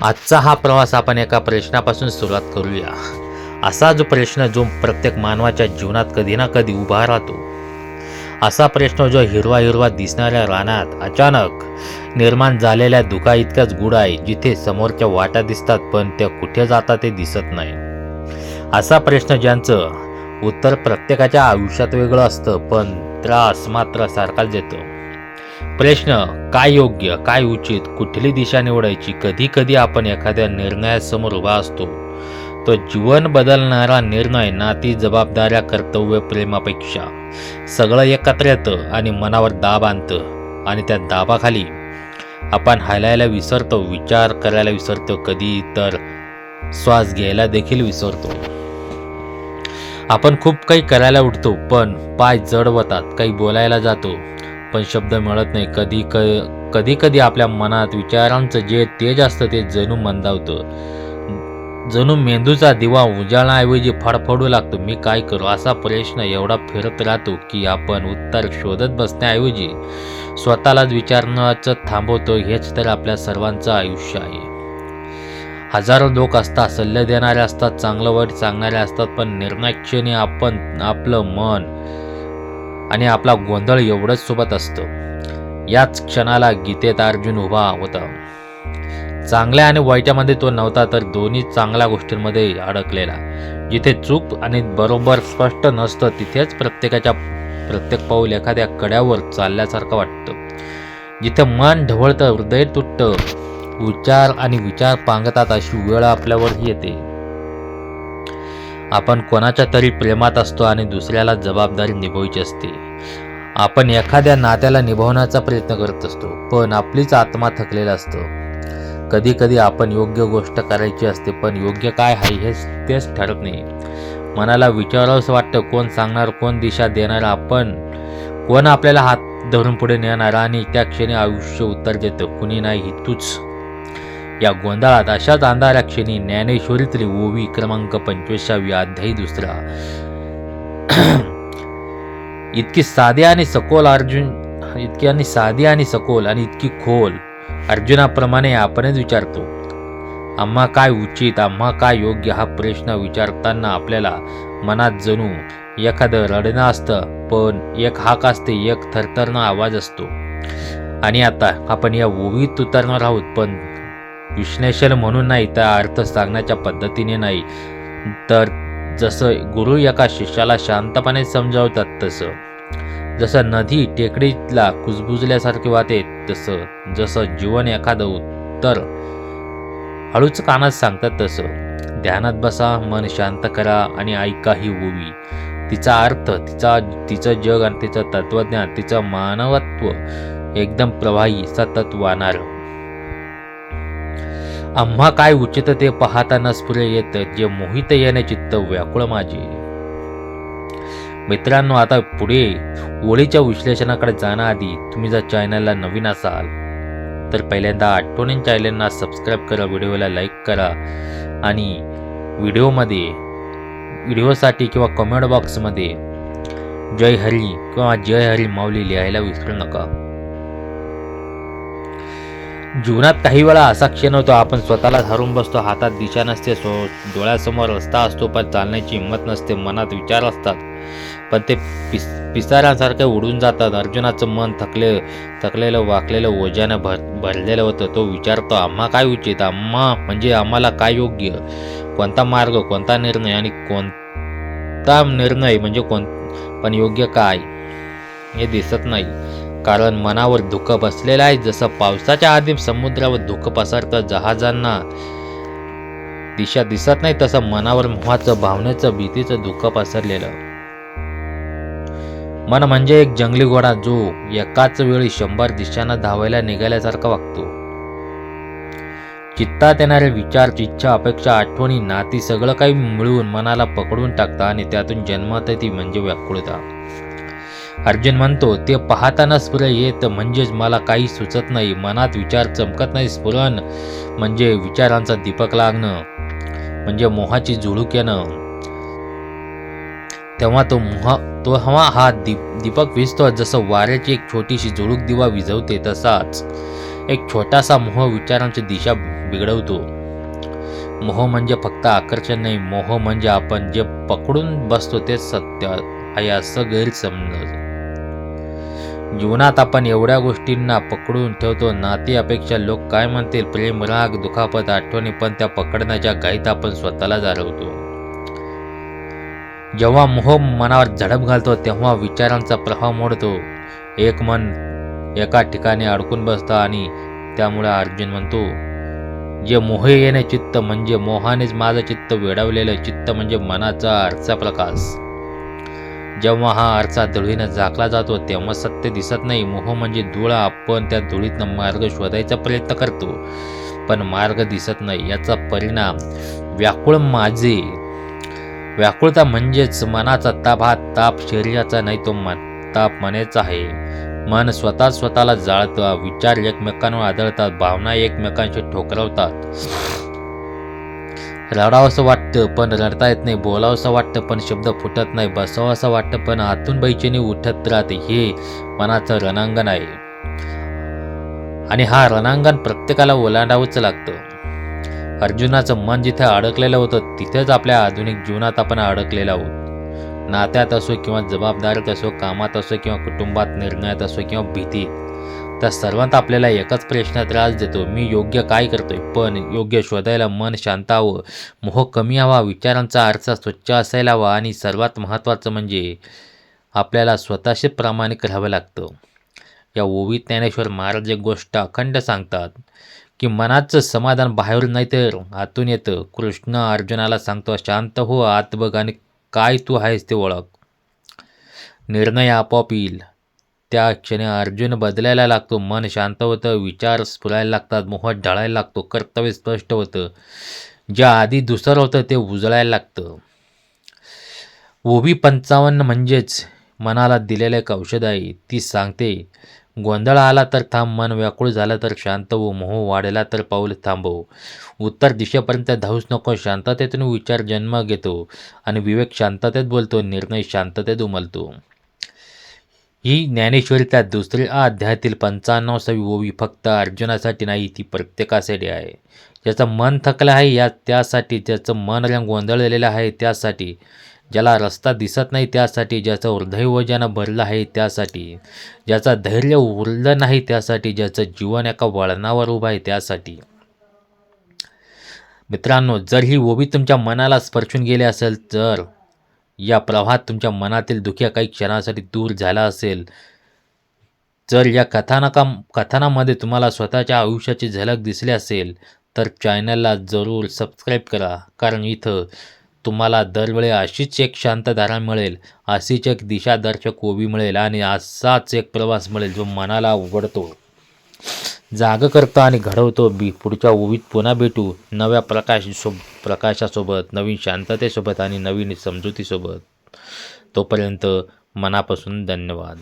आजचा हा प्रवास आपण एका प्रश्नापासून सुरुवात करूया. असा जो प्रश्न जो प्रत्येक मानवाच्या जीवनात कधी ना कधी उभा राहतो असा प्रश्न जो हिरवा हिरवा दिसणाऱ्या रानात अचानक निर्माण झालेल्या दुखा इतकाच गुढ आहे जिथे समोरच्या वाटा दिसतात पण त्या कुठे जातात ते दिसत नाही. असा प्रश्न ज्यांचं उत्तर प्रत्येकाच्या आयुष्यात वेगळं असतं पण त्रास मात्र सारखाच देतो. प्रश्न काय योग्य काय उचित कुठली दिशा निवडायची कधी कधी आपण एखाद्या निर्णयासमोर उभा असतो. तो जीवन बदलणारा निर्णय नाती जबाबदाऱ्या कर्तव्य प्रेमापेक्षा. सगळं एकत्र येतं आणि मनावर दाब आणतं आणि त्या दाबाखाली आपण हालायला विसरतो विचार करायला विसरतो कधी तर श्वास घ्यायला देखील विसरतो. आपण खूप काही करायला उठतो पण पाय जडवतात काही बोलायला जातो. पण शब्द मिळत नाही. कधी क कधी कधी आपल्या मनात विचारांचं जे तेज असतं ते जणू मंदावतं. जणू मेंदूचा दिवा उजाळण्याऐवजी फडफडू लागतो. मी काय करू? असा प्रश्न एवढा फिरत राहतो की आपण उत्तर शोधत बसण्याऐवजी स्वतःलाच विचारण्याचं थांबवतो. हेच तर आपल्या सर्वांचं आयुष्य आहे. हजारो लोक असतात सल्ले देणारे असतात चांगलं वाईट सांगणारे असतात पण निर्णयक्षणी आपण आपलं मन आणि आपला गोंधळ एवढंच सोबत असतं. याच क्षणाला गीतेत अर्जुन उभा होता. चांगल्या आणि वाईटामध्ये तो नव्हता तर दोन्ही चांगल्या गोष्टींमध्ये अडकलेला. जिथे चूक आणि बरोबर स्पष्ट नसतं तिथेच प्रत्येकाच्या प्रत्येक पाऊल एखाद्या कड्यावर चालल्यासारखं वाटतं. जिथे मन ढवळतं हृदय तुटतं विचार आणि विचार पांगतात अशी वेळ आपल्यावरही येते. आपण कोणाच्या तरी प्रेमात असतो आणि दुसऱ्याला जबाबदारी निभवायची असते. आपण एखाद्या नात्याला निभवण्याचा प्रयत्न करत असतो पण आपलीच आत्मा थकलेला असतो. कधी कधी आपण योग्य गोष्ट करायची असते पण योग्य काय आहे हे तेच ठरत नाही. मनाला विचारावंसं वाटतं कोण सांगणार कोण दिशा देणार आपण कोण आपल्याला हात धरून पुढे नेणार आणि त्या क्षणी आयुष्य उत्तर देतं कुणी नाही ही तूच या गोंधळात अशाच अंधाऱ्या क्षणी ज्ञानेश्वरीतली ओवी क्रमांक पंचवीसावी अध्यायी दुसरा. इतकी साधी आणि सखोल अर्जुन इतकी आणि साधी आणि सखोल आणि इतकी खोल अर्जुनाप्रमाणे आपणच विचारतो. आम्हा काय उचित आम्हा काय योग्य हा प्रश्न विचारताना आपल्याला मनात जणू एखादं रडणं असतं पण एक हाक असते एक थरथरणं आवाज असतो. आणि आता आपण या ओवीत उतरणार आहोत पण विश्लेषण म्हणून नाही तर अर्थ सांगण्याच्या पद्धतीने नाही. तर जसं गुरु एका शिष्याला शांतपणे समजावतात तसं. जसं नदी टेकडीला कुजबुजल्यासारखे वाहते तसं. जसं जीवन एखादं उत्तर हळूच कानात सांगतात तसं. ध्यानात बसा मन शांत करा आणि ऐका ही ओवी. तिचा अर्थ तिचा तिचं जग आणि तिचं तत्वज्ञान तिचं मानवत्व एकदम प्रवाही सतत वाहणारं. आम्हा काय उचित ते पाहताना स्फुरे येत जे मोहित येणे चित्त व्याकुळ माझे. मित्रांनो आता पुढे ओळीच्या विश्लेषणाकडे जाण्याआधी तुम्ही जर चॅनलला नवीन असाल तर पहिल्यांदा आठवणीन चॅनलना सबस्क्राईब करा व्हिडिओला लाईक करा आणि व्हिडिओमध्ये व्हिडिओसाठी किंवा कमेंट बॉक्समध्ये जय हरी किंवा जय हरी माऊली लिहायला विसरू नका. जीवनात काही वेळा असा क्षण होतो आपण स्वतःला हरून बसतो हातात दिशा नसते सो डोळ्यासमोर रस्ता असतो पण चालण्याची हिंमत नसते मनात विचार असतात. पण ते पिस पिसाऱ्यांसारखे उडून जातात. अर्जुनाचं मन थकले थकलेलं वाकलेलं ओझ्यानं भर भरलेलं होतं. तो विचारतो आम्हा काय उचित? आम्हा म्हणजे आम्हाला काय योग्य? कोणता मार्ग कोणता निर्णय? आणि कोणता निर्णय म्हणजे कोण पण योग्य काय? हे दिसत नाही. कारण मनावर दुःख बसलेलं आहे जसं पावसाच्या आधी समुद्रावर दुःख पसरतं जहाजांना. दिशा दिसत नाही तसं मनावर मोहाचं भावनेचं भीतीचं दुःख पसरलेलं. मन म्हणजे एक जंगली घोडा जो एकाच वेळी शंभर दिशांना धावायला निघाल्यासारखा वागतो. चित्तात येणारे विचार इच्छा अपेक्षा आठवणी नाती सगळं काही मिळवून मनाला पकडून टाकतं आणि त्यातून जन्मत ती म्हणजे व्याकुळता. अर्जुन म्हणतो ते पाहताना स्फुर येत म्हणजेच मला काही सुचत नाही. मनात विचार चमकत नाही स्फुरण म्हणजे विचारांचा दीपक लागणं म्हणजे मोहाची झुळूक येणं. तेव्हा तो मोहा तो हवा हा दीप दीपक विजतो जसं वाऱ्याची एक छोटीशी झुळूक दिवा विझवते तसाच एक छोटासा मोह विचारांची दिशा बिघडवतो. मोह म्हणजे फक्त आकर्षण नाही. मोह म्हणजे आपण जे पकडून बसतो तेच सत्य आहे असं गैरसमज जीवनात आपण एवढ्या गोष्टींना पकडून ठेवतो नाती अपेक्षा लोक काय म्हणतील प्रेम राग दुखापत आठवणी पण त्या पकडण्याच्या घाईत आपण स्वतःला जाणवतो जेव्हा मोह मनावर झडप घालतो तेव्हा विचारांचा प्रभाव मोडतो. एक मन एका ठिकाणी अडकून बसतं आणि त्यामुळे अर्जुन म्हणतो जे मोह येणे चित्त म्हणजे मोहानेच माझं चित्त वेडवलेलं चित्त म्हणजे मनाचा आरसा प्रकाश. जेव्हा हा आरसा धुळीनं झाकला जातो तेव्हा सत्य दिसत नाही. मोह म्हणजे धुळा आपण त्या धुळीतनं मार्ग शोधायचा प्रयत्न करतो. पण मार्ग दिसत नाही. याचा परिणाम व्याकुळ माझे व्याकुळता म्हणजेच मनाचा ताप. हा ताप शरीराचा नाही तो मन ताप मनेचा आहे. मन स्वतः स्वतःला जाळतं विचार एकमेकांवर आदळतात भावना एकमेकांशी ठोकरवतात. रडावंसं वाटतं पण रडता येत नाही बोलावंसं वाटतं पण शब्द फुटत नाही बसावं असं वाटतं पण आतून बैचेनी उठत राहते हे मनाचं रणांगण आहे. आणि हा रणांगण प्रत्येकाला ओलांडावंच लागतं. अर्जुनाचं मन जिथे अडकलेलं होतं तिथेच आपल्या आधुनिक जीवनात आपण अडकलेलं आहोत. नात्यात असो किंवा जबाबदारीत असो कामात असो किंवा कुटुंबात निर्णयात असो किंवा भीतीत त्या सर्वांत आपल्याला एकच प्रश्न त्रास देतो मी योग्य काय करतोय? पण योग्य शोधायला मन शांत हवं मोह कमी हवा विचारांचा अर्थ स्वच्छ असायला हवा आणि सर्वात महत्त्वाचं म्हणजे आपल्याला स्वतःशी प्रामाणिक राहावं लागतं. या ओवी ज्ञानेश्वर महाराज एक गोष्ट अखंड सांगतात की मनाचं समाधान बाहेरून नाही तर आतून येतं. कृष्ण अर्जुनाला सांगतो शांत हो आत बघ आणि काय तू आहेस ते ओळख. निर्णय आपोआप येईल. त्या क्षणी अर्जुन बदलायला लागतो. मन शांत होतं विचार स्फुरायला लागतात मोह ढळायला लागतो. कर्तव्य स्पष्ट होतं. ज्या आधी दुसरं होतं ते उजळायला लागतं. ओबी पंचावन्न म्हणजेच मनाला दिलेलं एक औषध आहे. ती सांगते गोंधळ आला तर थांब मन व्याकुळ झालं तर शांत हो मोह वाढला तर पाऊल थांबव. उत्तर दिशेपर्यंत धावूच नको शांततेतून विचार जन्म घेतो आणि विवेक शांततेत बोलतो निर्णय शांततेत उमलतो. ही ज्ञानेश्वरी त्या दुसऱ्या अध्यायातील पंचाण्णवसावी ओवी फक्त अर्जुनासाठी नाही ती प्रत्येकासाठी आहे. ज्याचं मन थकलं आहे या त्यासाठी ज्याचं मन रंग गोंधळलेलं आहे त्यासाठी ज्याला रस्ता दिसत नाही त्यासाठी ज्याचं हृदय वजानं भरलं आहे त्यासाठी ज्याचं धैर्य उरलं नाही त्यासाठी ज्याचं जीवन एका वळणावर उभं आहे त्यासाठी. मित्रांनो जर ही ओवी तुमच्या मनाला स्पर्शून गेली असेल तर या प्रवाहात तुमच्या मनातील दुःख्या काही क्षणासाठी दूर झाला असेल. जर या कथानका कथानामध्ये तुम्हाला स्वतःच्या आयुष्याची झलक दिसली असेल तर चॅनलला जरूर सबस्क्राईब करा. कारण इथं तुम्हाला दरवेळी अशीच एक शांतधारा मिळेल अशीच एक दिशादर्शक ओबी मिळेल आणि असाच एक प्रवास मिळेल जो मनाला उघडतो जाग करतो आणि घडवतो. बी पुढच्या ओवीत पुन्हा भेटू. नव्या प्रकाश सो प्रकाशासोबत नवीन शांततेसोबत आणि नवीन समजुतीसोबत. तोपर्यंत मनापासून धन्यवाद.